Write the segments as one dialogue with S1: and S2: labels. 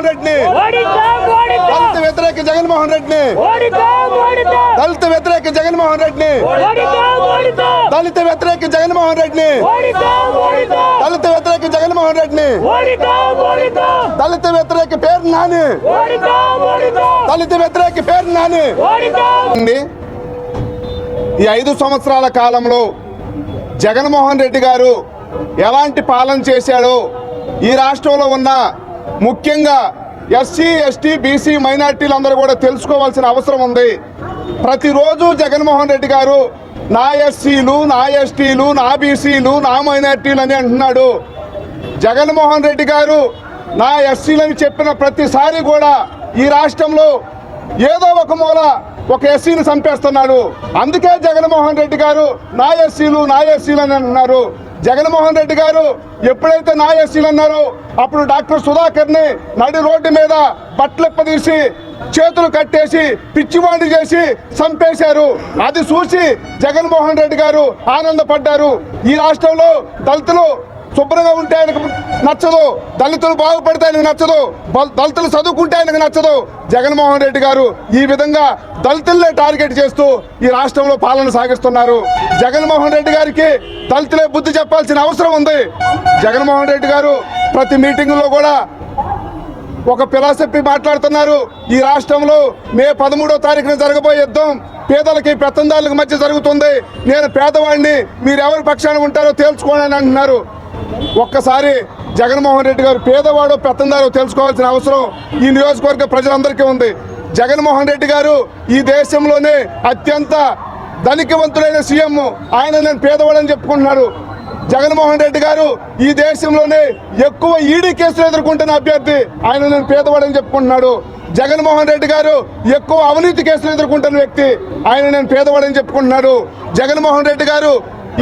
S1: జగన్మోహన్ రెడ్డిని. దళిత వ్యతిరేక జగన్మోహన్ రెడ్డిని. దళిత వ్యతిరేక జగన్మోహన్ రెడ్డిని. దళిత వ్యతిరేక జగన్మోహన్ రెడ్డిని. దళిత వ్యతిరేక జగన్మోహన్ రెడ్డిని. దళిత వ్యతిరేక పేరు నాని. దళిత వ్యతిరేక పేరు నాని. ఈ ఐదు సంవత్సరాల కాలంలో జగన్మోహన్ రెడ్డి గారు ఎలాంటి పాలన చేశాడో ఈ రాష్ట్రంలో ఉన్న ముఖ్యంగా ఎస్సీ ఎస్టీ బీసీ మైనార్టీలందరూ కూడా తెలుసుకోవాల్సిన అవసరం ఉంది. ప్రతిరోజు జగన్మోహన్ రెడ్డి గారు నా ఎస్సీలు నా ఎస్టీలు నా బీసీలు నా మైనార్టీలు అని అంటున్నాడు. జగన్మోహన్ రెడ్డి గారు నా ఎస్సీలని చెప్పిన ప్రతిసారి కూడా ఈ రాష్ట్రంలో ఏదో ఒక మూల ఒక ఎస్సీని చంపేస్తున్నాడు. అందుకే జగన్మోహన్ రెడ్డి గారు నా ఎస్సీలు నా ఎస్సీలు అని అంటున్నారు. జగన్మోహన్ రెడ్డి గారు ఎప్పుడైతే నా ఎస్సీలు అన్నారో అప్పుడు డాక్టర్ సుధాకర్ని నడి రోడ్డు మీద బట్టలెప్పదీసి చేతులు కట్టేసి పిచ్చివాడి చేసి చంపేశారు. అది చూసి జగన్మోహన్ రెడ్డి గారు ఆనందపడ్డారు. ఈ రాష్ట్రంలో దళితులు శుభ్రంగా ఉంటే ఆయనకు నచ్చదు. దళితులు బాగుపడితే ఆయనకు నచ్చదు. బల్- దళితులు చదువుకుంటే ఆయనకు నచ్చదు. జగన్మోహన్ రెడ్డి గారు ఈ విధంగా దళితులనే టార్గెట్ చేస్తూ ఈ రాష్ట్రంలో పాలన సాగిస్తున్నారు. జగన్మోహన్ రెడ్డి గారికి దళితులే బుద్ధి చెప్పాల్సిన అవసరం ఉంది. జగన్మోహన్ రెడ్డి గారు ప్రతి మీటింగులో కూడా ఒక ఫిలాసఫీ మాట్లాడుతున్నారు. ఈ రాష్ట్రంలో మే పదమూడో తారీఖున జరగబోయే యుద్ధం పేదలకి పెత్తందారులకు మధ్య జరుగుతుంది. నేను పేదవాడిని మీరు ఎవరి పక్షాన ఉంటారో తేల్చుకోనని అంటున్నారు. ఒక్కసారి జగన్మోహన్ రెడ్డి గారు పేదవాడు పెత్తందారు తెలుసుకోవాల్సిన అవసరం ఈ నియోజకవర్గ ప్రజలందరికీ ఉంది. జగన్మోహన్ రెడ్డి గారు ఈ దేశంలోనే అత్యంత ధనికవంతుడైన సీఎం. ఆయన నేను పేదవాడని చెప్పుకుంటున్నారు జగన్మోహన్ రెడ్డి గారు ఈ దేశంలోనే ఎక్కువ ఈడీ కేసులు ఎదుర్కొంటున్న అభ్యర్థి. ఆయన నేను పేదవాడని చెప్పుకుంటున్నాడు. జగన్మోహన్ రెడ్డి గారు ఎక్కువ అవినీతి కేసులు ఎదుర్కొంటున్న వ్యక్తి. ఆయన నేను పేదవాడని చెప్పుకుంటున్నాడు. జగన్మోహన్ రెడ్డి గారు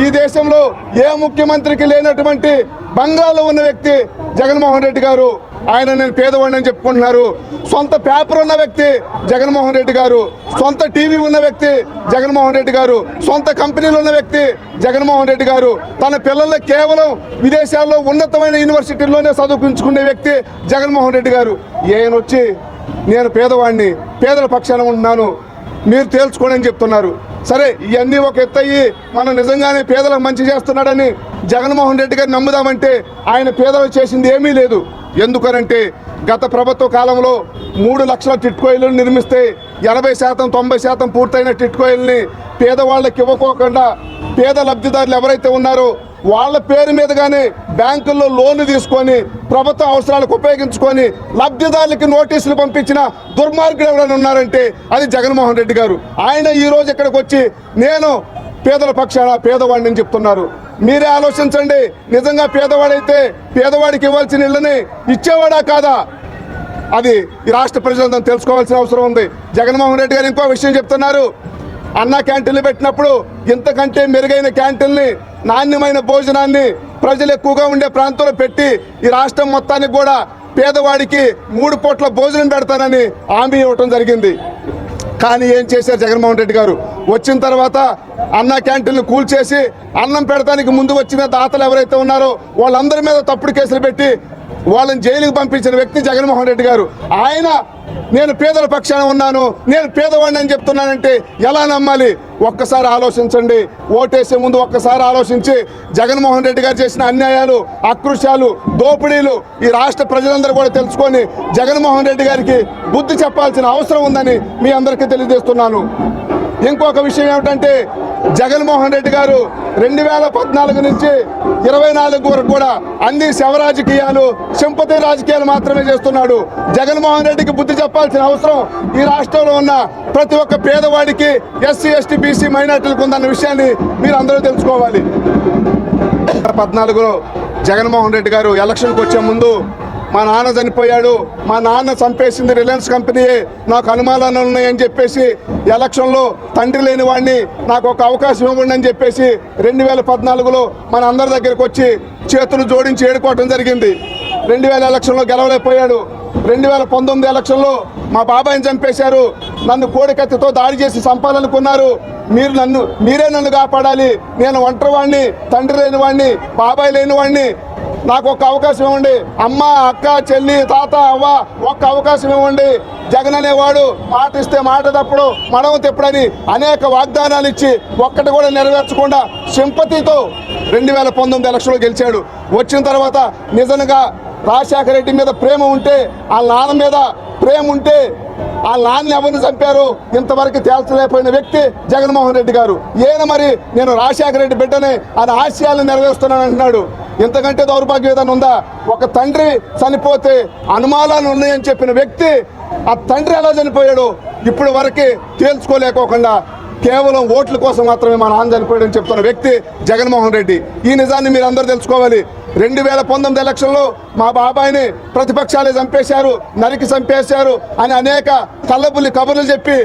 S1: ఈ దేశంలో ఏ ముఖ్యమంత్రికి లేనటువంటి బంగాల్లో ఉన్న వ్యక్తి జగన్మోహన్ రెడ్డి గారు ఆయన నేను పేదవాడిని అని చెప్పుకుంటున్నారు. సొంత పేపర్ ఉన్న వ్యక్తి జగన్మోహన్ రెడ్డి గారు సొంత టీవీ ఉన్న వ్యక్తి జగన్మోహన్ రెడ్డి గారు సొంత కంపెనీలు ఉన్న వ్యక్తి జగన్మోహన్ రెడ్డి గారు. తన పిల్లల్ని కేవలం విదేశాల్లో ఉన్నతమైన యూనివర్సిటీల్లోనే చదువుకుంచుకునే వ్యక్తి జగన్మోహన్ రెడ్డి గారు. ఈయన వచ్చి నేను పేదవాడిని పేదల పక్షాన ఉన్నాను మీరు తేల్చుకోండి అని చెప్తున్నారు. సరే ఇవన్నీ ఒక ఎత్తయ్యి మనం నిజంగానే పేదలకు మంచి చేస్తున్నాడని జగన్మోహన్ రెడ్డి గారిని నమ్ముదామంటే ఆయన పేదలకు చేసింది ఏమీ లేదు. ఎందుకనంటే గత ప్రభుత్వ కాలంలో మూడు లక్షల టిట్కోయిలను నిర్మిస్తే ఎనభై శాతం తొంభై శాతం పూర్తయిన టిట్కోయిల్ని పేదవాళ్ళకి ఇవ్వకోకుండా పేద లబ్ధిదారులు ఎవరైతే ఉన్నారో వాళ్ళ పేరు మీదగానే బ్యాంకుల్లో లోన్లు తీసుకొని ప్రభుత్వ అవసరాలకు ఉపయోగించుకొని లబ్ధిదారులకి నోటీసులు పంపించిన దుర్మార్గుడు ఎవరైనా ఉన్నారంటే అది జగన్మోహన్ రెడ్డి గారు. ఆయన ఈ రోజు ఇక్కడికి వచ్చి నేను పేదల పక్షాన పేదవాడిని చెప్తున్నారు. మీరే ఆలోచించండి. నిజంగా పేదవాడైతే పేదవాడికి ఇవ్వాల్సిన ఇళ్ళని ఇచ్చేవాడా కాదా? అది ఈ రాష్ట్ర ప్రజలందరూ తెలుసుకోవాల్సిన అవసరం ఉంది. జగన్మోహన్ రెడ్డి గారు ఇంకో విషయం చెప్తున్నారు. అన్న క్యాంటీన్లు పెట్టినప్పుడు ఇంతకంటే మెరుగైన క్యాంటీన్ని నాణ్యమైన భోజనాన్ని ప్రజలు ఎక్కువగా ఉండే ప్రాంతంలో పెట్టి ఈ రాష్ట్రం మొత్తానికి కూడా పేదవాడికి మూడు పూట్ల భోజనం పెడతానని హామీ ఇవ్వటం జరిగింది. కానీ ఏం చేశారు జగన్మోహన్ రెడ్డి గారు? వచ్చిన తర్వాత అన్న క్యాంటీన్లు కూల్చేసి అన్నం పెడతానికి ముందు వచ్చిన దాతలు ఎవరైతే ఉన్నారో వాళ్ళందరి మీద తప్పుడు కేసులు పెట్టి వాళ్ళని జైలుకు పంపించిన వ్యక్తి జగన్మోహన్ రెడ్డి గారు. ఆయన నేను పేదల పక్షాన ఉన్నాను నేను పేదవాడిని అని చెప్తున్నానంటే ఎలా నమ్మాలి? ఒక్కసారి ఆలోచించండి. ఓటేసే ముందు ఒక్కసారి ఆలోచించి జగన్మోహన్ రెడ్డి గారు చేసిన అన్యాయాలు అకృత్యాలు దోపిడీలు ఈ రాష్ట్ర ప్రజలందరూ కూడా తెలుసుకొని జగన్మోహన్ రెడ్డి గారికి బుద్ధి చెప్పాల్సిన అవసరం ఉందని మీ అందరికీ తెలియజేస్తున్నాను. ఇంకొక విషయం ఏమిటంటే జగన్మోహన్ రెడ్డి గారు రెండు వేల పద్నాలుగు నుంచి ఇరవై నాలుగు వరకు కూడా అన్ని శవ రాజకీయాలు సింపతి రాజకీయాలు మాత్రమే చేస్తున్నాడు. జగన్మోహన్ రెడ్డికి బుద్ధి చెప్పాల్సిన అవసరం ఈ రాష్ట్రంలో ఉన్న ప్రతి ఒక్క పేదవాడికి ఎస్సీ ఎస్టీ బీసీ మైనార్టీలకు ఉందన్న విషయాన్ని మీరు అందరూ తెలుసుకోవాలి. పద్నాలుగులో జగన్మోహన్ రెడ్డి గారు ఎలక్షన్కి వచ్చే ముందు మా నాన్న చనిపోయాడు మా నాన్న చంపేసింది రిలయన్స్ కంపెనీయే నాకు అనుమానాలు ఉన్నాయని చెప్పేసి ఎలక్షన్లో తండ్రి లేని వాడిని నాకు ఒక అవకాశం ఇవ్వండి అని చెప్పేసి రెండు వేల పద్నాలుగులో మన అందరి దగ్గరికి వచ్చి చేతులు జోడించి ఏడుకోవటం జరిగింది. రెండు వేల ఎలక్షన్లో గెలవలేకపోయాడు. రెండు వేల పంతొమ్మిది ఎలక్షన్లో మా బాబాయిని చంపేశారు. నన్ను కోడికత్తితో దాడి చేసి చంపాలనుకున్నారు. మీరు నన్ను మీరే నన్ను కాపాడాలి. నేను ఒంటరి వాడిని తండ్రి లేని వాడిని బాబాయ్ లేని వాడిని నాకు ఒక అవకాశం ఇవ్వండి. అమ్మ అక్క చెల్లి తాత అవ్వ ఒక్క అవకాశం ఇవ్వండి. జగన్ అనేవాడు మాట ఇస్తే మాట తప్పుడు మడవ తిప్పుడని అనేక వాగ్దానాలు ఇచ్చి ఒక్కటి కూడా నెరవేర్చకుండా సింపతితో రెండు వేల పంతొమ్మిది ఎలక్షన్లో గెలిచాడు. వచ్చిన తర్వాత నిజంగా రాజశేఖర రెడ్డి మీద ప్రేమ ఉంటే ఆ నాన్న మీద ప్రేమ ఉంటే ఆ నాన్న ఎవరిని చంపారు? ఇంతవరకు తేల్చలేకపోయిన వ్యక్తి జగన్మోహన్ రెడ్డి గారు. ఈయన మరి నేను రాజశేఖర రెడ్డి బిడ్డనే ఆయన ఆశయాలను నెరవేరుస్తున్నాను అంటున్నాడు. ఇంతకంటే దౌర్భాగ్యం ఏదైనా ఉందా? ఒక తండ్రి చనిపోతే అనుమానాలు ఉన్నాయని చెప్పిన వ్యక్తి ఆ తండ్రి ఎలా చనిపోయాడు? ఇప్పుడు వరకు తేల్చుకోలేకోకుండా కేవలం ఓట్ల కోసం మాత్రమే మా నాన్న చనిపోయాడని చెప్తున్న వ్యక్తి జగన్మోహన్ రెడ్డి. ఈ నిజాన్ని మీరు అందరూ తెలుసుకోవాలి. రెండు వేల పంతొమ్మిది ఎలక్షన్లో మా బాబాయిని ప్రతిపక్షాలే చంపేశారు నరికి చంపేశారు అని అనేక కళ్ళబుల్లి కబుర్లు చెప్పి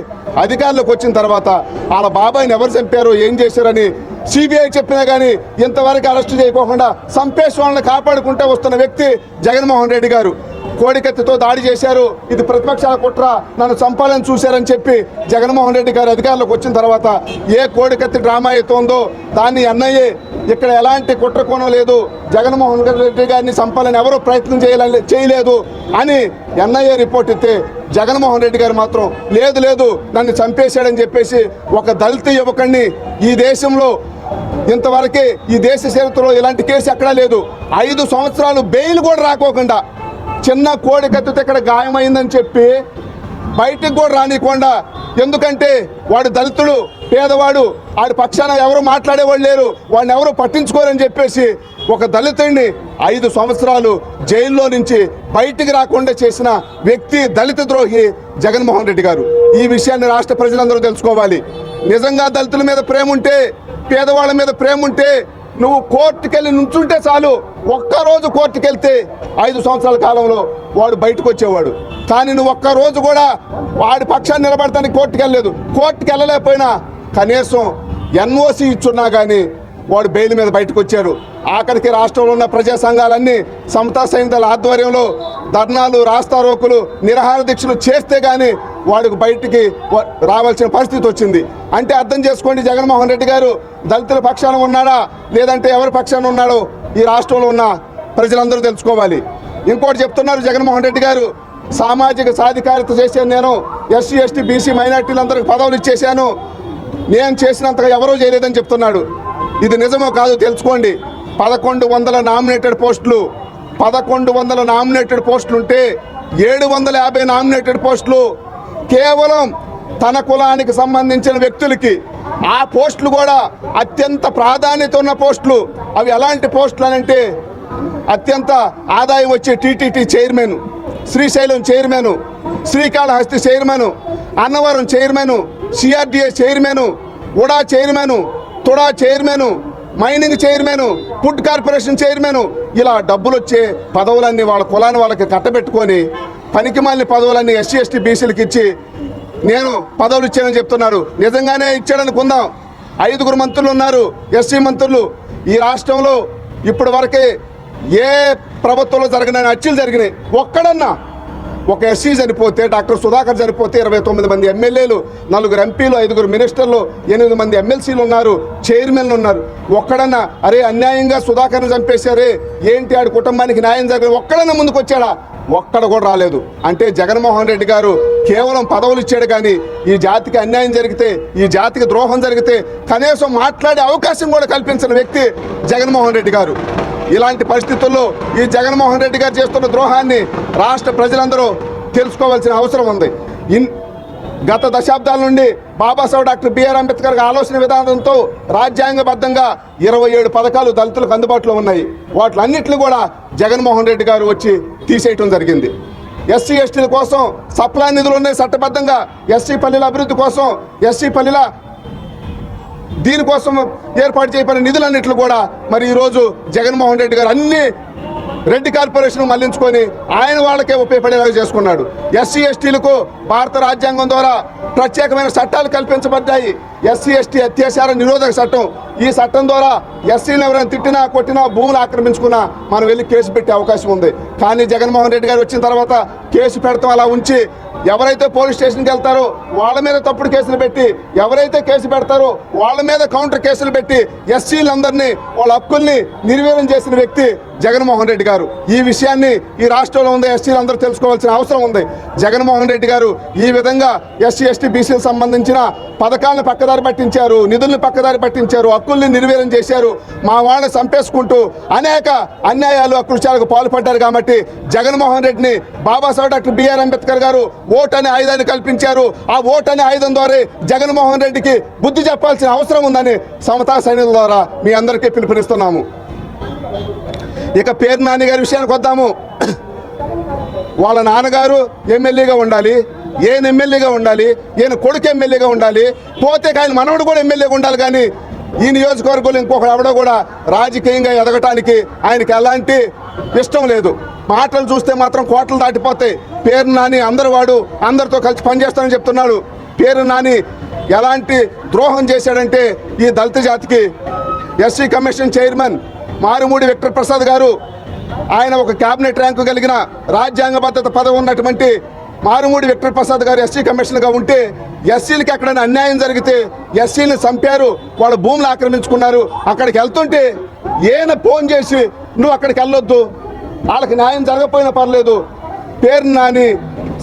S1: అధికారంలోకి వచ్చిన తర్వాత వాళ్ళ బాబాయిని ఎవరు చంపారు ఏం చేశారని సిబిఐ చెప్పినా కానీ ఇంతవరకు అరెస్ట్ చేయకోకుండా సంపేష్ వాళ్ళని కాపాడుకుంటూ వస్తున్న వ్యక్తి జగన్మోహన్ రెడ్డి గారు. కోడికత్తితో దాడి చేశారు. ఇది ప్రతిపక్షాల కుట్ర. నన్ను చంపాలని చూశారని చెప్పి జగన్మోహన్ రెడ్డి గారు అధికారంలోకి వచ్చిన తర్వాత ఏ కోడికత్తి డ్రామా అవుతుందో దాన్ని ఎన్ఐఏ ఇక్కడ ఎలాంటి కుట్ర కోణం లేదు. జగన్మోహన్ రెడ్డి గారిని చంపాలని ఎవరూ ప్రయత్నం చేయాలని చేయలేదు అని ఎన్ఐఏ రిపోర్ట్ ఇస్తే జగన్మోహన్ రెడ్డి గారు మాత్రం లేదు లేదు నన్ను చంపేశాడని చెప్పేసి ఒక దళిత యువకుడిని ఈ దేశంలో ఇంతవరకే ఈ దేశ చరిత్రలో ఇలాంటి కేసు ఎక్కడా లేదు. ఐదు సంవత్సరాలు బెయిల్ కూడా రాకోకుండా చిన్న కోడి కత్తితే ఇక్కడ గాయమైందని చెప్పి బయటికి కూడా రానికుండా. ఎందుకంటే వాడు దళితుడు పేదవాడు వాడి పక్షాన ఎవరు మాట్లాడేవాళ్ళు లేరు. వాడిని ఎవరు పట్టించుకోరని చెప్పేసి ఒక దళితుడిని ఐదు సంవత్సరాలు జైల్లో నుంచి బయటికి రాకుండా చేసిన వ్యక్తి దళిత ద్రోహి జగన్మోహన్ రెడ్డి గారు. ఈ విషయాన్ని రాష్ట్ర ప్రజలందరూ తెలుసుకోవాలి. నిజంగా దళితుల మీద ప్రేమ ఉంటే పేదవాళ్ళ మీద ప్రేమ ఉంటే నువ్వు కోర్టుకెళ్ళి నుంచుంటే చాలు. ఒక్కరోజు కోర్టుకెళ్తే ఐదు సంవత్సరాల కాలంలో వాడు బయటకు వచ్చేవాడు కానీ నువ్వు ఒక్క రోజు కూడా వాడి పక్షాన్ని నిలబడతానికి కోర్టుకు వెళ్ళలేదు కోర్టుకు వెళ్ళలేకపోయినా కనీసం ఎన్ఓసి ఇచ్చున్నా కానీ వాడు బెయిల్ మీద బయటకు వచ్చాడు ఆఖరికి రాష్ట్రంలో ఉన్న ప్రజా సంఘాలన్నీ సమతా సైనికుల ఆధ్వర్యంలో ధర్నాలు రాస్తారోకులు నిరాహార దీక్షలు చేస్తే కానీ వాడికి బయటికి వ- రావాల్సిన పరిస్థితి వచ్చింది. అంటే అర్థం చేసుకోండి జగన్మోహన్ రెడ్డి గారు దళితుల పక్షాన ఉన్నాడా? లేదంటే ఎవరి పక్షాన ఉన్నాడో ఈ రాష్ట్రంలో ఉన్న ప్రజలందరూ తెలుసుకోవాలి. ఇంకోటి చెప్తున్నారు జగన్మోహన్ రెడ్డి గారు సామాజిక సాధికారత చేశాను నేను ఎస్సీ ఎస్టీ బీసీ మైనార్టీలందరికీ పదవులు ఇచ్చేశాను. నేను చేసినంతగా ఎవరూ చేయలేదని చెప్తున్నాడు. ఇది నిజమో కాదు తెలుసుకోండి. పదకొండు వందల నామినేటెడ్ పోస్టులు. పదకొండు వందల నామినేటెడ్ పోస్టులు ఉంటే ఏడు వందల యాభై నామినేటెడ్ పోస్టులు. కేవలం తన కులానికి సంబంధించిన వ్యక్తులకి. ఆ పోస్టులు కూడా అత్యంత ప్రాధాన్యత ఉన్న పోస్టులు. అవి ఎలాంటి పోస్టులు అని అంటే అత్యంత ఆదాయం వచ్చే TTD chairman Srisailam chairman Srikalahasti chairman Annavaram chairman CRDA chairman UDA chairman TUDA chairman mining chairman food corporation chairman ఇలా డబ్బులు వచ్చే పదవులన్నీ వాళ్ళ కులాన్ని వాళ్ళకి కట్టబెట్టుకొని పనికి మాలిన పదవులన్నీ ఎస్సీ ఎస్టీ బీసీలకు ఇచ్చి నేను పదవులు ఇచ్చానని చెప్తున్నారు. నిజంగానే ఇచ్చాడనుకుందాం. ఐదుగురు మంత్రులు ఉన్నారు ఎస్సీ మంత్రులు. ఈ రాష్ట్రంలో ఇప్పటి వరకే ఏ ప్రభుత్వంలో జరిగిన హత్యలు జరిగినాయి. ఒక్కడన్నా ఒక ఎస్సీ చనిపోతే డాక్టర్ సుధాకర్ చనిపోతే ఇరవై తొమ్మిది మంది ఎమ్మెల్యేలు నలుగురు ఎంపీలు ఐదుగురు మినిస్టర్లు ఎనిమిది మంది ఎమ్మెల్సీలు ఉన్నారు చైర్మన్లు ఉన్నారు. ఒక్కడన్నా అరే అన్యాయంగా సుధాకర్ని చంపేశారే ఏంటి ఆడి కుటుంబానికి న్యాయం జరిగింది ఒక్కడన్నా ముందుకు వచ్చాడా ఒక్కడ కూడా రాలేదు. అంటే జగన్మోహన్ రెడ్డి గారు కేవలం పదవులు ఇచ్చాడు కానీ ఈ జాతికి అన్యాయం జరిగితే ఈ జాతికి ద్రోహం జరిగితే కనీసం మాట్లాడే అవకాశం కూడా కల్పించిన వ్యక్తి జగన్మోహన్ రెడ్డి గారు. ఇలాంటి పరిస్థితుల్లో ఈ జగన్మోహన్ రెడ్డి గారు చేస్తున్న ద్రోహాన్ని రాష్ట్ర ప్రజలందరూ తెలుసుకోవాల్సిన అవసరం ఉంది. ఇన్ గత దశాబ్దాల నుండి బాబాసాహెబ్ డాక్టర్ బిఆర్ అంబేద్కర్ ఆలోచన విధానంతో రాజ్యాంగబద్ధంగా ఇరవై ఏడు పథకాలు దళితులకు అందుబాటులో ఉన్నాయి. వాటిలన్నింటిని కూడా జగన్మోహన్ రెడ్డి గారు వచ్చి తీసేయటం జరిగింది. ఎస్సీ ఎస్టీల కోసం సప్లై నిధులు ఉన్నాయి చట్టబద్ధంగా. ఎస్సీ పల్లెల అభివృద్ధి కోసం ఎస్సీ పల్లెల దీనికోసం ఏర్పాటు చేయబడిన నిధులన్నింటిలో కూడా మరి ఈరోజు జగన్మోహన్ రెడ్డి గారు అన్ని రెడ్డి కార్పొరేషన్ మళ్ళించుకొని ఆయన వాళ్ళకే ఉపయోగపడేలాగా చేసుకున్నాడు. ఎస్సీ ఎస్టీలకు భారత రాజ్యాంగం ద్వారా ప్రత్యేకమైన చట్టాలు కల్పించబడ్డాయి. ఎస్సీ ఎస్టీ అత్యాచార నిరోధక చట్టం. ఈ చట్టం ద్వారా ఎస్సీని ఎవరైనా తిట్టినా కొట్టినా భూములు ఆక్రమించుకున్నా మనం వెళ్ళి కేసు పెట్టే అవకాశం ఉంది. కానీ జగన్మోహన్ రెడ్డి గారు వచ్చిన తర్వాత కేసు పెడతాం అలా ఉంచి ఎవరైతే పోలీస్ స్టేషన్కి వెళ్తారో వాళ్ళ మీద తప్పుడు కేసులు పెట్టి ఎవరైతే కేసు పెడతారో వాళ్ళ మీద కౌంటర్ కేసులు పెట్టి ఎస్సీలందరినీ వాళ్ళ హక్కుల్ని నిర్వీర్యం చేసిన వ్యక్తి జగన్మోహన్ రెడ్డి గారు. ఈ విషయాన్ని ఈ రాష్ట్రంలో ఉన్న ఎస్టీలు అందరూ తెలుసుకోవాల్సిన అవసరం ఉంది. జగన్మోహన్ రెడ్డి గారు ఈ విధంగా ఎస్సీ ఎస్టీ బీసీలకు సంబంధించిన పథకాలను పక్కదారి పట్టించారు నిధులను పక్కదారి పట్టించారు హక్కుల్ని నిర్వీర్యం చేశారు మా వాళ్ళని చంపేసుకుంటూ అనేక అన్యాయాలు అకృత్యాలకు పాల్పడ్డారు కాబట్టి జగన్మోహన్ రెడ్డిని బాబాసాహెబ్ డాక్టర్ బిఆర్ అంబేద్కర్ గారు ఓటు అనే ఆయుధాన్ని కల్పించారు. ఆ ఓటు అనే ఆయుధం ద్వారా జగన్మోహన్ రెడ్డికి బుద్ధి చెప్పాల్సిన అవసరం ఉందని సమతా సైనికుల ద్వారా మీ అందరికీ పిలుపునిస్తున్నాము. ఇక పేరు నాని గారి విషయానికి వద్దాము. వాళ్ళ నాన్నగారు ఎమ్మెల్యేగా ఉండాలి ఈయన ఎమ్మెల్యేగా ఉండాలి ఈయన కొడుకు ఎమ్మెల్యేగా ఉండాలి పోతే ఆయన మనవడు కూడా ఎమ్మెల్యేగా ఉండాలి కానీ ఈ నియోజకవర్గంలో ఇంకొకడు ఎవడో కూడా రాజకీయంగా ఎదగటానికి ఆయనకి ఎలాంటి ఇష్టం లేదు. మాటలు చూస్తే మాత్రం కోటలు దాటిపోతాయి. పేరు నాని అందరు వాడు అందరితో కలిసి పనిచేస్తానని చెప్తున్నాడు. పేరు నాని ఎలాంటి ద్రోహం చేశాడంటే ఈ దళిత జాతికి SC commission chairman Marumudi Victor Prasad గారు ఆయన ఒక క్యాబినెట్ ర్యాంకు కలిగిన రాజ్యాంగ భద్రత పదవి ఉన్నటువంటి మారుమూడి విక్టర్ ప్రసాద్ గారు ఎస్సీ కమిషనర్గా ఉంటే ఎస్సీలకి ఎక్కడైనా అన్యాయం జరిగితే ఎస్సీని చంపారు వాళ్ళ భూములు ఆక్రమించుకున్నారు. అక్కడికి వెళ్తుంటే ఈయన ఫోన్ చేసి నువ్వు అక్కడికి వెళ్ళొద్దు. వాళ్ళకి న్యాయం జరగకపోయినా పర్లేదు. పేరు నాని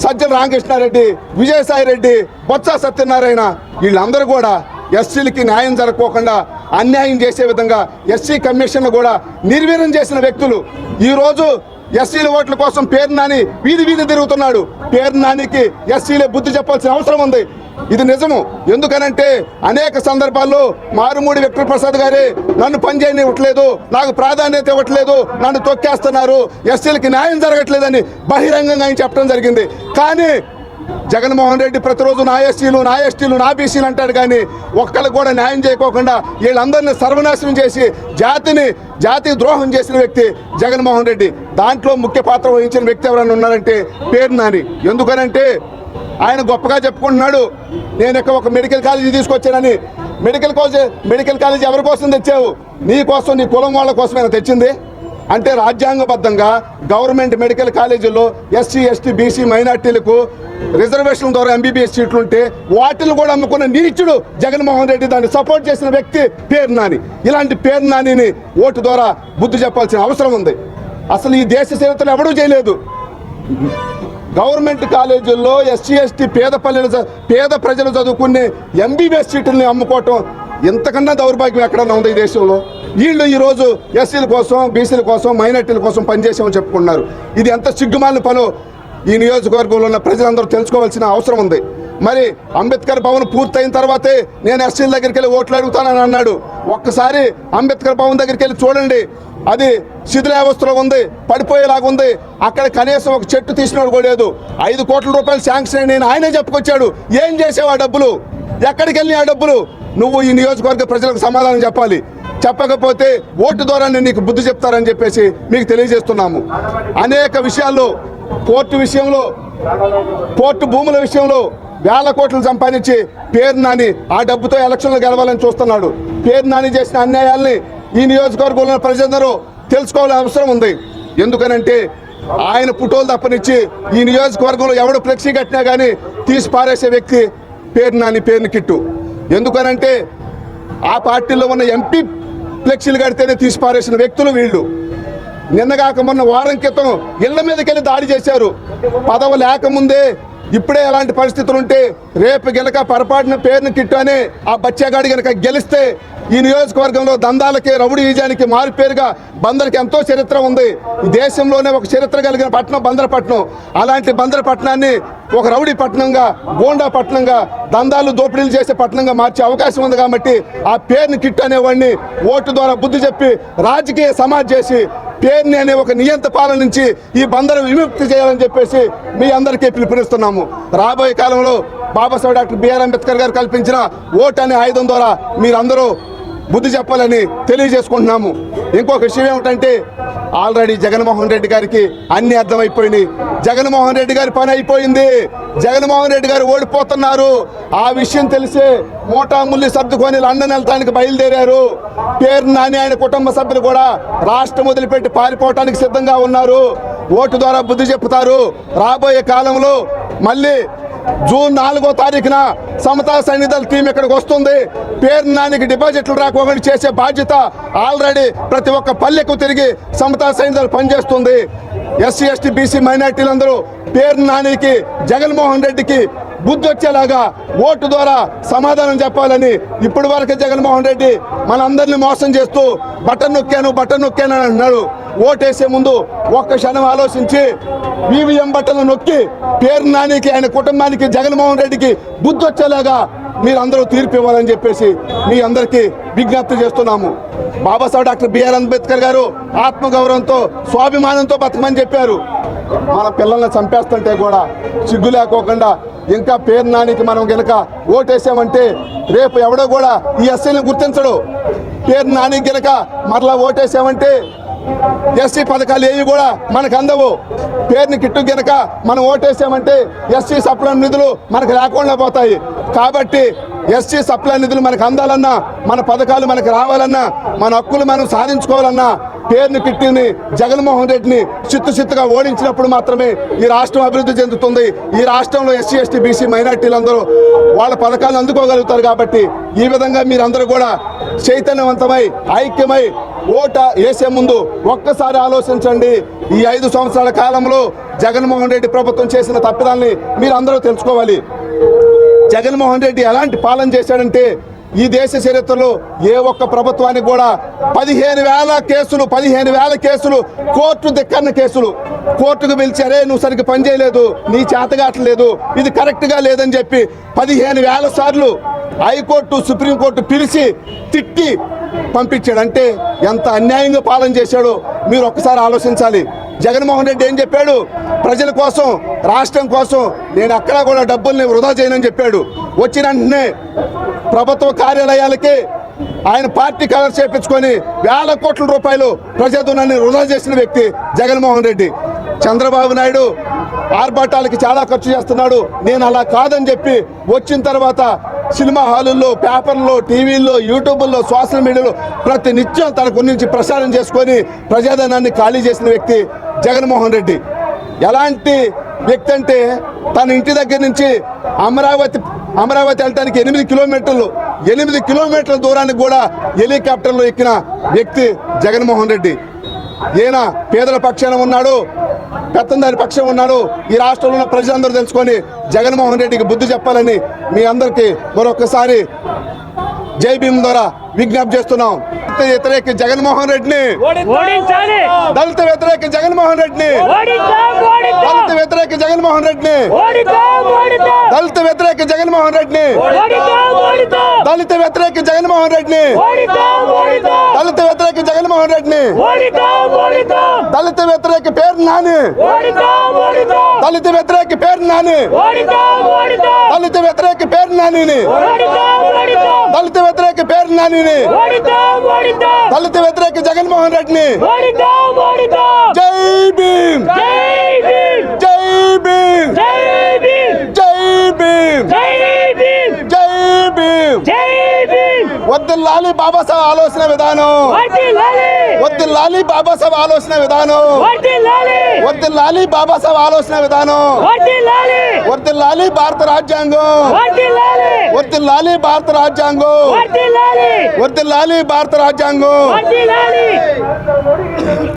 S1: సజ్జల రామకృష్ణారెడ్డి విజయసాయి రెడ్డి బొత్స సత్యనారాయణ. వీళ్ళందరూ కూడా ఎస్సీలకి న్యాయం జరగకోకుండా అన్యాయం చేసే విధంగా ఎస్సీ కమిషన్ను కూడా నిర్వీర్యం చేసిన వ్యక్తులు ఈరోజు ఎస్సీల ఓట్ల కోసం పేరు నాని వీధి వీధి తిరుగుతున్నాడు. పేరు నానికి ఎస్సీలే బుద్ధి చెప్పాల్సిన అవసరం ఉంది. ఇది నిజము. ఎందుకనంటే అనేక సందర్భాల్లో మారుమూడి విక్టర్ ప్రసాద్ గారే నన్ను పనిచేయనివ్వట్లేదు నాకు ప్రాధాన్యత ఇవ్వట్లేదు నన్ను తొక్కేస్తున్నారు. ఎస్సీలకి న్యాయం జరగట్లేదని బహిరంగంగా ఆయన చెప్పడం జరిగింది. కానీ జగన్మోహన్ రెడ్డి ప్రతిరోజు నా ఎస్టీలు నా ఎస్టీలు నా బీసీలు అంటాడు కానీ ఒక్కరికి కూడా న్యాయం చేయకోకుండా వీళ్ళందరినీ సర్వనాశనం చేసి జాతిని జాతి ద్రోహం చేసిన వ్యక్తి జగన్మోహన్ రెడ్డి. దాంట్లో ముఖ్య పాత్ర వహించిన వ్యక్తి ఎవరైనా ఉన్నారంటే పేరు నాని. ఎందుకనంటే ఆయన గొప్పగా చెప్పుకుంటున్నాడు. నేను ఇక్కడ ఒక మెడికల్ కాలేజీ తీసుకొచ్చానని. మెడికల్ కాలేజ్ మెడికల్ కాలేజ్ ఎవరి కోసం తెచ్చావు? నీ కోసం నీ కులం వాళ్ళ కోసమైనా తెచ్చింది? అంటే రాజ్యాంగబద్ధంగా గవర్నమెంట్ మెడికల్ కాలేజీల్లో ఎస్సీ ఎస్టీ బీసీ మైనార్టీలకు రిజర్వేషన్ ద్వారా ఎంబీబీఎస్ సీట్లు ఉంటే వాటిని కూడా అమ్ముకున్న నీచుడు జగన్మోహన్ రెడ్డి దాన్ని సపోర్ట్ చేసిన వ్యక్తి పేరు నాని. ఇలాంటి పేరు నానిని ఓటు ద్వారా బుద్ధి చెప్పాల్సిన అవసరం ఉంది. అసలు ఈ దేశ సేవతలు ఎవడూ చేయలేదు. గవర్నమెంట్ కాలేజీల్లో ఎస్సీ ఎస్టీ పేద పల్లెలు పేద ప్రజలు చదువుకునే ఎంబీబీఎస్ సీట్లని అమ్ముకోవటం ఇంతకన్నా దౌర్భాగ్యం ఎక్కడన్నా ఉంది ఈ దేశంలో? వీళ్ళు ఈరోజు ఎస్సీల కోసం బీసీల కోసం మైనార్టీల కోసం పనిచేసామని చెప్పుకున్నారు ఇది ఎంత సిగ్గుమాలిన పను? ఈ నియోజకవర్గంలో ఉన్న ప్రజలందరూ తెలుసుకోవాల్సిన అవసరం ఉంది. మరి అంబేద్కర్ భవన్ పూర్తయిన తర్వాతే నేను ఎస్సీల దగ్గరికి వెళ్ళి ఓట్లు అడుగుతానని అన్నాడు. ఒక్కసారి అంబేద్కర్ భవన్ దగ్గరికి వెళ్ళి చూడండి. అది శిథిలావస్థలో ఉంది పడిపోయేలాగా ఉంది. అక్కడ కనీసం ఒక చెట్టు తీసినాడు కూడా లేదు. ఐదు కోట్ల రూపాయలు శాంక్షన్ అని నేను ఆయనే చెప్పుకొచ్చాడు. ఏం చేసావు ఆ డబ్బులు? ఎక్కడికి వెళ్ళినాయి ఆ డబ్బులు? నువ్వు ఈ నియోజకవర్గ ప్రజలకు సమాధానం చెప్పాలి. చెప్పకపోతే ఓటు ద్వారా నీకు బుద్ధి చెప్తారని చెప్పేసి మీకు తెలియజేస్తున్నాము. అనేక విషయాల్లో పోర్టు విషయంలో పోర్టు భూముల విషయంలో వేల కోట్లు సంపాదించి పేరు నాని ఆ డబ్బుతో ఎలక్షన్లు గెలవాలని చూస్తున్నాడు. పేరు నాని చేసిన అన్యాయాల్ని ఈ నియోజకవర్గంలో ప్రజలందరూ తెలుసుకోవాల్సిన అవసరం ఉంది. ఎందుకనంటే ఆయన పుటోలు తప్పనిచ్చి ఈ నియోజకవర్గంలో ఎవడు ఫ్లెక్సీ కట్టినా కానీ తీసి పారేసే వ్యక్తి పేరు నాని పేరుని కిట్టు. ఎందుకనంటే ఆ పార్టీలో ఉన్న ఎంపీ ఫ్లెక్సీలు కడితేనే తీసి పారేసిన వ్యక్తులు వీళ్ళు. నిన్నగాక మొన్న వారం క్రితం ఇళ్ళ మీదకి వెళ్ళి దాడి చేశారు. పదవి లేకముందే ఇప్పుడే ఎలాంటి పరిస్థితులు ఉంటే రేపు గెలక పొరపాటున పేరును కిట్టు అని ఆ బచ్చాగాడి గనక గెలిస్తే ఈ నియోజకవర్గంలో దందాలకి రౌడీ ఈజానికి మారు పేరుగా బందర్కి ఎంతో చరిత్ర ఉంది. దేశంలోనే ఒక చరిత్ర కలిగిన పట్టణం బందరపట్నం. అలాంటి బందరపట్నాన్ని ఒక రౌడీ పట్టణంగా గోండా పట్టణంగా దందాలు దోపిడీలు చేసే పట్టణంగా మార్చే అవకాశం ఉంది కాబట్టి ఆ పేరుని కిట్టు అనేవాడిని ఓటు ద్వారా బుద్ధి చెప్పి రాజకీయ సమాజ్ చేసి పేరుని అనే ఒక నియంత పాలన నుంచి ఈ బందరు విముక్తి చేయాలని చెప్పేసి మీ అందరికీ పిలుపునిస్తున్నాము. రాబోయే కాలంలో బాబాసాహెబ్ డాక్టర్ బిఆర్ అంబేద్కర్ గారు కల్పించిన ఓటు అనే ఆయుధం ద్వారా మీరందరూ బుద్ధి చెప్పాలని తెలియజేసుకుంటున్నాము. ఇంకొక విషయం ఏమిటంటే ఆల్రెడీ జగన్మోహన్ రెడ్డి గారికి అన్ని అర్థమైపోయినాయి. జగన్మోహన్ రెడ్డి గారి పని అయిపోయింది. జగన్మోహన్ రెడ్డి గారు ఓడిపోతున్నారు. ఆ విషయం తెలిసే మూటాముల్లి సర్దుకొని లండన్ వెళ్ళడానికి బయలుదేరారు. పేరు నాని ఆయన కుటుంబ సభ్యులు కూడా రాష్ట్రం వదిలిపెట్టి పారిపోవటానికి సిద్ధంగా ఉన్నారు. ఓటు ద్వారా బుద్ధి చెప్తారు. రాబోయే కాలంలో మళ్ళీ జూన్ నాలుగో తారీఖున సమతా సైనికుల టీం ఇక్కడికి వస్తుంది. పేరు నానికి డిపాజిట్లు రాకపోకుండా చేసే బాధ్యత ఆల్రెడీ ప్రతి ఒక్క పల్లెకు తిరిగి సమతా సైనికులు పనిచేస్తుంది. ఎస్సీ ఎస్టీ బీసీ మైనార్టీలందరూ పేరు నానికి జగన్మోహన్ రెడ్డికి బుద్ధి వచ్చేలాగా ఓటు ద్వారా సమాధానం చెప్పాలని ఇప్పటి వరకు జగన్మోహన్ రెడ్డి మనందరినీ మోసం చేస్తూ బటన్ నొక్కాను బటన్ నొక్కాను అని అన్నాడు. ఓటేసే ముందు ఒక్క క్షణం ఆలోచించి ఈవీఎం బట్టలు నొక్కి పేరు నానికి ఆయన కుటుంబానికి జగన్మోహన్ రెడ్డికి బుద్ధి వచ్చేలాగా మీరందరూ తీర్పు ఇవ్వాలని చెప్పేసి మీ అందరికీ విజ్ఞప్తి చేస్తున్నాము. బాబాసాహెబ్ డాక్టర్ బిఆర్ అంబేద్కర్ గారు ఆత్మగౌరవంతో స్వాభిమానంతో బతకమని చెప్పారు. మన పిల్లల్ని చంపేస్తుంటే కూడా సిగ్గు లేకోకుండా ఇంకా పేరు నానికి మనం గనక ఓటేసామంటే రేపు ఎవడో కూడా ఈ అస్సలు గుర్తించడు. పేరు నానికి గనక మరలా ఓటేసామంటే ఎస్సీ పథకాలు ఏవి కూడా మనకు అందవు. పేరుని కిట్టు గనక మనం ఓటేసామంటే ఎస్సీ సప్లై నిధులు మనకు లేకుండా పోతాయి. కాబట్టి ఎస్సీ సప్లై నిధులు మనకు అందాలన్నా మన పథకాలు మనకు రావాలన్నా మన హక్కులు మనం సాధించుకోవాలన్నా పేరుని కిట్టిని జగన్మోహన్ రెడ్డిని చిత్తుచిత్తుగా ఓడించినప్పుడు మాత్రమే ఈ రాష్ట్రం అభివృద్ధి చెందుతుంది. ఈ రాష్ట్రంలో ఎస్సీ ఎస్టీ బీసీ మైనార్టీలందరూ వాళ్ళ పథకాలను అందుకోగలుగుతారు కాబట్టి ఈ విధంగా మీరందరూ కూడా చైతన్యవంతమై ఐక్యమై ఓట వేసే ముందు ఒక్కసారి ఆలోచించండి. ఈ ఐదు సంవత్సరాల కాలంలో జగన్మోహన్ రెడ్డి ప్రభుత్వం చేసిన తప్పిదాన్ని మీరు అందరూ తెలుసుకోవాలి. జగన్మోహన్ రెడ్డి ఎలాంటి పాలన చేశాడంటే ఈ దేశ చరిత్రలో ఏ ఒక్క ప్రభుత్వానికి కూడా పదిహేను వేల కేసులు పదిహేను వేల కేసులు కోర్టు దిక్కన్న కేసులు. కోర్టుకు పిలిచి అరే నువ్వు సరిగ్గా పని చేయలేదు నీ చేతగాట్లేదు ఇది కరెక్ట్గా లేదని చెప్పి పదిహేను వేల సార్లు హైకోర్టు సుప్రీంకోర్టు పిలిచి తిట్టి పంపించాడు. అంటే ఎంత అన్యాయంగా పాలన చేశాడో మీరు ఒక్కసారి ఆలోచించాలి. జగన్మోహన్ రెడ్డి ఏం చెప్పాడు? ప్రజల కోసం రాష్ట్రం కోసం నేను అక్కడ కూడా డబ్బుల్ని వృధా చేయనని చెప్పాడు. వచ్చిన వెంటనే ప్రభుత్వ కార్యాలయాలకి ఆయన పార్టీ కలర్ చేపించుకొని వేల కోట్ల రూపాయలు ప్రజాధనాన్ని వృధా చేసిన వ్యక్తి జగన్మోహన్ రెడ్డి. చంద్రబాబు నాయుడు ఆర్భాటాలకి చాలా ఖర్చు చేస్తున్నాడు. నేను అలా కాదని చెప్పి వచ్చిన తర్వాత సినిమా హాలుల్లో పేపర్లో టీవీల్లో యూట్యూబ్లో సోషల్ మీడియాలో ప్రతి నిత్యం తన గురించి ప్రసారం చేసుకొని ప్రజాధనాన్ని ఖాళీ చేసిన వ్యక్తి జగన్మోహన్ రెడ్డి. ఎలాంటి వ్యక్తి అంటే తన ఇంటి దగ్గర నుంచి అమరావతి అమరావతి వెళ్ళటానికి ఎనిమిది కిలోమీటర్లు ఎనిమిది కిలోమీటర్ల దూరానికి కూడా హెలికాప్టర్లో ఎక్కిన వ్యక్తి జగన్మోహన్ రెడ్డి. ఈయన పేదల పక్షాన ఉన్నాడు పెత్తందారి పక్షం ఉన్నాడు. ఈ రాష్ట్రంలో ఉన్న ప్రజలందరూ తెలుసుకొని జగన్మోహన్ రెడ్డికి బుద్ధి చెప్పాలని మీ అందరికీ మరొకసారి జై భీమ్ ద్వారా విజ్ఞప్తి చేస్తున్నాం. దళిత వ్యతిరేక జగన్మోహన్ రెడ్డిని.
S2: ఓడించాలి.
S1: దళిత వ్యతిరేక జగన్మోహన్ రెడ్డిని.
S2: ఓడిద్దాం ఓడిద్దాం
S1: దళిత వ్యతిరేక జగన్మోహన్ రెడ్డిని.
S2: ఓడిద్దాం ఓడిద్దాం
S1: దళిత వ్యతిరేక జగన్మోహన్ రెడ్డిని.
S2: ఓడిద్దాం ఓడిద్దాం
S1: దళిత వ్యతిరేక జగన్మోహన్ రెడ్డిని.
S2: ఓడిద్దాం ఓడిద్దాం
S1: దళిత వ్యతిరేక జగన్మోహన్ రెడ్డిని.
S2: ఓడిద్దాం ఓడిద్దాం
S1: దళిత వ్యతిరేక పేరు నాని.
S2: ఓడిద్దాం ఓడిద్దాం
S1: దళిత వ్యతిరేక పేరు నాని.
S2: ఓడిద్దాం ఓడిద్దాం
S1: దళిత వ్యతిరేక పేరు నానిని. నానిని దళిత వ్యతిరేక జగన్మోహన్ రెడ్డిని. జై భీమ్.
S2: వద్దు
S1: లాలి బాబాసాహెబ్ ఆలోచన విధానం.
S2: వద్దు
S1: లాలి! బాబాసాహెబ్ ఆలోచన విధానం.
S2: వద్దు
S1: లాలి! బాబాసాహెబ్ ఆలోచన విధానం.
S2: వద్దు
S1: లాలి! భారత రాజ్యాంగం.
S2: వద్దు
S1: లాలి! భారత రాజ్యాంగం.
S2: వద్దు
S1: లాలి! భారత రాజ్యాంగం.